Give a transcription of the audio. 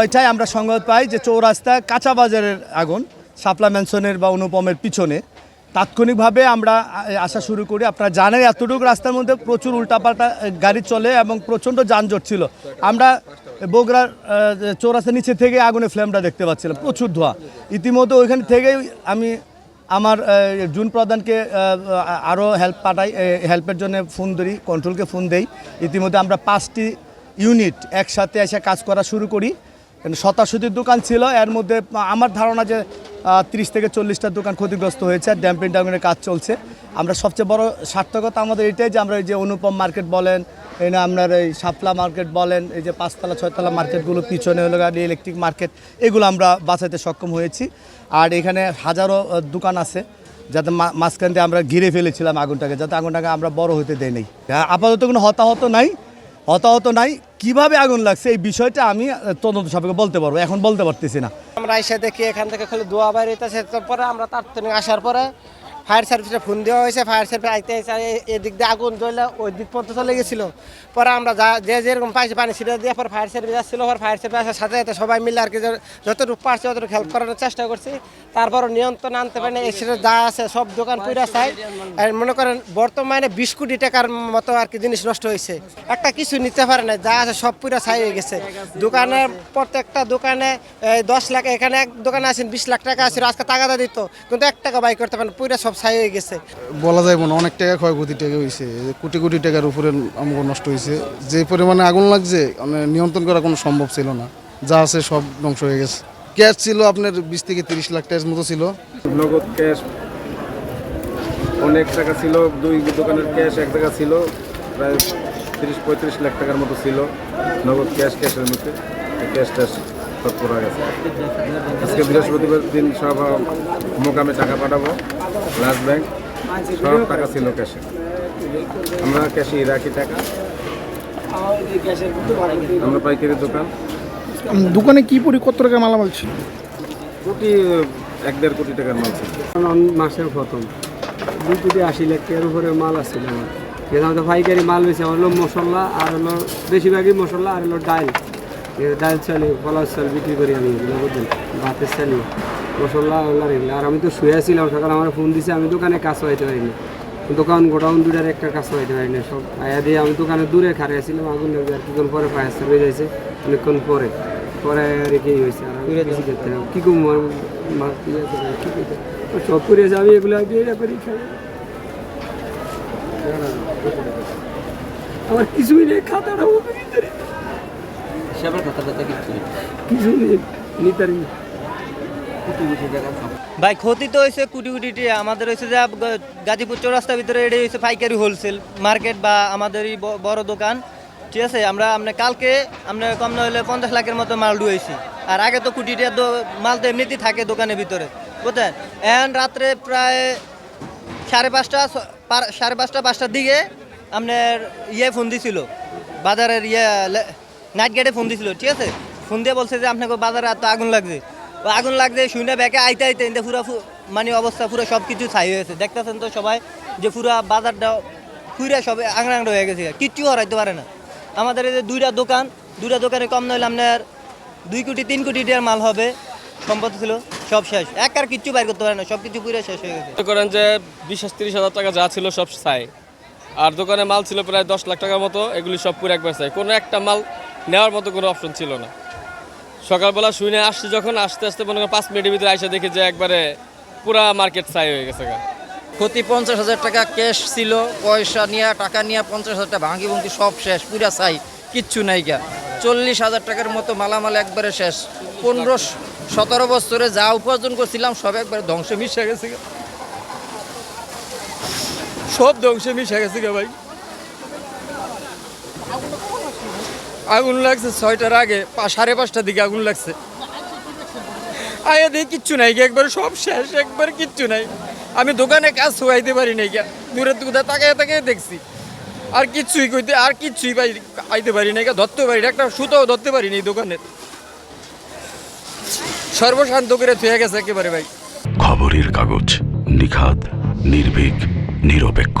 ওইটাই আমরা সংবাদ পাই যে চৌরাস্তা কাঁচা বাজারের আগুন, শাপলা ম্যানসনের বা অনুপমের পিছনে। তাৎক্ষণিকভাবে আমরা আসা শুরু করি। আপনারা জানেন এতটুকু রাস্তার মধ্যে প্রচুর উল্টাপাল্টা গাড়ি চলে এবং প্রচণ্ড যানজট ছিল। আমরা বগুড়ার চৌরাস্তার নিচে থেকে আগুনের ফ্লেমটা দেখতে পাচ্ছিলাম, প্রচুর ধোঁয়া। ইতিমধ্যে ওইখান থেকেই আমি আমার জুন প্রধানকে আরও হেল্প পাঠাই হেল্পের জন্য ফোন ধরি কন্ট্রোলকে ফোন দেই। ইতিমধ্যে আমরা পাঁচটি ইউনিট একসাথে এসে কাজ করা শুরু করি। শতাশতির দোকান ছিল, এর মধ্যে আমার ধারণা যে তিরিশ থেকে চল্লিশটা দোকান ক্ষতিগ্রস্ত হয়েছে, আর ড্যাম্পিং ডাউনের কাজ চলছে। আমরা সবচেয়ে বড় সার্থকতা আমাদের এটাই যে, আমরা এই যে অনুপম মার্কেট বলেন, এই না আপনার এই শাপলা মার্কেট বলেন, এই যে পাঁচতলা, ছয়তলা মার্কেটগুলো, পিছনে হলো গাড়ি ইলেকট্রিক মার্কেট, এগুলো আমরা বাঁচাতে সক্ষম হয়েছি। আর এখানে হাজারো দোকান আছে, যাতে মাঝখান দিয়ে আমরা ঘিরে ফেলেছিলাম আগুনটাকে, যাতে আগুনটাকে আমরা বড় হতে দেই নেই। আপাতত কোনো হতাহত নাই হতাহত নাই কীভাবে আগুন লাগছে এই বিষয়টা আমি তদন্ত সাপেক্ষে বলতে পারব। এখন বলতে পারতেছি না। আমরা এসে দেখি এখান থেকে খালি দোয়া বাইরে তারপরে আমরা তাৎক্ষণিক আসার পরে ফায়ার সার্ভিসে ফোন দেওয়া হয়েছে, ফায়ার সার্ভিস আইতে এদিক দিয়ে আগুন জ্বলে ওই দিক পর্যন্ত চলে গেছিল। পরে আমরা যা যে যেরকম পাইছি পানি ছিটে দিয়ে পরে ফায়ার সার্ভিস আসছিল, পরে ফায়ার সার্ভিস আসার সাথে সাথে সবাই মিলে আর কি যতটুকু পারছি ততটুকু হেল্প করার চেষ্টা করছি। তারপর নিয়ন্ত্রণ আনতে পারি না এসে যা আছে সব দোকান পুরা চাই আর মনে করেন বর্তমানে বিশ কোটি টাকার মতো আর কি জিনিস নষ্ট হয়েছে। একটা কিছু নিতে পারে না যা আছে সব পুরা ছাই হয়ে গেছে। দোকানের প্রত্যেকটা দোকানে দশ লাখ, এখানে এক দোকানে আছেন বিশ লাখ টাকা আছে, আজকে টাকাটা দিত, কিন্তু এক টাকা বাই করতে পারেন পুরা সব ছাই হয়ে গেছে। বলা যায় না অনেক টাকা ক্ষয়ক্ষতি টাকা হয়েছে কোটি কোটি টাকার উপরে আমাকে নষ্ট হয়েছে যে পরিমাণে আগুন লাগছে মানে নিয়ন্ত্রণ করা কোনো সম্ভব ছিল না। যা আছে সব ধ্বংস হয়ে গেছে। ক্যাশ ছিল আপনার বিশ থেকে তিরিশ লাখ টাকার মতো ছিল। নগদ ক্যাশ অনেক টাকা ছিল। দুই দোকানের ক্যাশ এক টাকা ছিল। প্রায় তিরিশ পঁয়ত্রিশ লাখ টাকার মতো ছিল। নগদ ক্যাশ ক্যাশের মধ্যে। ক্যাশ ট্যাশ সব করা গেছে। আজকে বৃহস্পতিবার দিন সব মোকামে টাকা পাঠাবো। লাস্ট ব্যাংক সব টাকা ছিল ক্যাশে আমরা ক্যাশে রাখি টাকা। আমরা পাইকারি দোকান। দোকানে কি পরি কত টাকা মালামাল ছিল? কোটি এক দেড় কোটি টাকার মাল ছিল। মাসের প্রথম। দুই কোটি আশি লাখ টাকার উপরে মাল আসছিল আমার। যেখানে তো পাইকারি মাল বেশি আমার হলো মশলা আর হলো বেশিরভাগই মশলা আর হলো ডাল এ ডাল চালি পলাশ চাল বিক্রি করি আমি এগুলো বুঝলেন? ভাতের চালি মশলা ওগুলো এগুলো। আর আমি তো শুয়েছিলাম সকালে আমার ফোন দিছে আমি দোকানে কাজ হইতে পারিনি। দোকান গোডাউন দুটার একটা কাজ হইতে পারিনি সব আয়া দিয়ে আমি দোকানে দূরে খারিয়েছিলাম আগুন লেগে আর কিছুক্ষণ পরে ফায়ার সার্ভিস যাইছে অনেকক্ষণ পরে। পরে আর কি হয়েছে আর আমি বেশি করতে কী করব? আর মা- করে, কি করতে? ও সব করে যাবি এগুলো আগে এটা করি খাই আমার কিছুই নেই খাতাটা কিছু নিতারি ভাই ক্ষতি তো হয়েছে কুটি কুটি আমাদের হয়েছে যে গাজীপুর চৌরাস্তার ভিতরে এটাই হয়েছে পাইকারি হোলসেল মার্কেট বা আমাদের বড় দোকান। ঠিক আছে আমরা আমরা কালকে আমরা কম না হলে পঞ্চাশ লাখের মতো মাল ডুয়েছি আর আগে তো কোটি মাল তো এমনিতেই থাকে দোকানের ভিতরে। বুঝলেন? এখন রাত্রে প্রায় সাড়ে পাঁচটা সাড়ে পাঁচটা পাঁচটার দিকে আপনার ইয়ে ফোন দিছিল। বাজারের ইয়ে নাইট গেটে ফোন দিছিল, ঠিক আছে? ফোন দিয়ে বলছে যে আপনাকে বাজারে এত আগুন লাগছে। ও আগুন লাগছে শুনে ব্যাকে আইতে আইতে এতে পুরো মানে অবস্থা, পুরো সব কিছু ছাই হয়েছে দেখতেছেন তো সবাই যে পুরো বাজারটা পুরা সব আংড়া আংড়া হয়ে গেছে। কিচ্ছু হরাইতে পারে না। আমাদের এই যে দুইটা দোকান, দুইটা দোকানে কম নইলে আপনার দুই কোটি, তিন কোটি টাকার মাল হবে। সম্পদ ছিল, সব শেষ। এক আর কিচ্ছু বাইর করতে পারে না সব কিছু পুরো শেষ হয়ে গেছে। করেন যে বিশ, তিরিশ হাজার টাকা যা ছিল সব চাই আর দোকানে মাল ছিল প্রায় দশ লাখ টাকার মতো, এগুলি সব পুরো একবার চাই কোনো একটা মাল নেওয়ার মতো কোনো অপশন ছিল না সকালবেলা শুনে আসছি যখন, আস্তে আস্তে মনে করেন পাঁচ মিনিটের ভিতরে এসে দেখি যে একবারে পুরা মার্কেট চাই হয়ে গেছে। ক্ষতি পঞ্চাশ হাজার টাকা ক্যাশ ছিল, পয়সা নিয়ে, টাকা নিয়ে পঞ্চাশ হাজার টাকা ভাঙি ভুঙ্গি সব শেষ, পুরা চাই কিচ্ছু নাই গা চল্লিশ হাজার টাকার মতো মালামাল একবারে শেষ পনেরো, সতেরো বছরে যা উপার্জন করছিলাম, সব একবারে ধ্বংস মিশে গেছে। সব ধ্বংসে মিশে গেছে গা ভাই আগুন লাগছে ছয়টার আগে সাড়ে পাঁচটার দিকে আগুন লাগছে। আয়া দিয়ে কিচ্ছু নাই গিয়া, একবার সব শেষ একবার কিচ্ছু নাই। আমি দোকানে কাজ হইতে পারি নাই গিয়া দূরে দূরে তাকায় তাকায় দেখছি। আর কিচ্ছুই কইতে আর কিচ্ছুই পাই আইতে পারি গিয়া, ধরতে পারি না একটা সুতাও ধরতে পারি নাই দোকানের সর্বশান্ত করে থুয়ে গেছে একেবারে ভাই। খবরের কাগজ নিখাত নির্ভীক নিরপেক্ষ।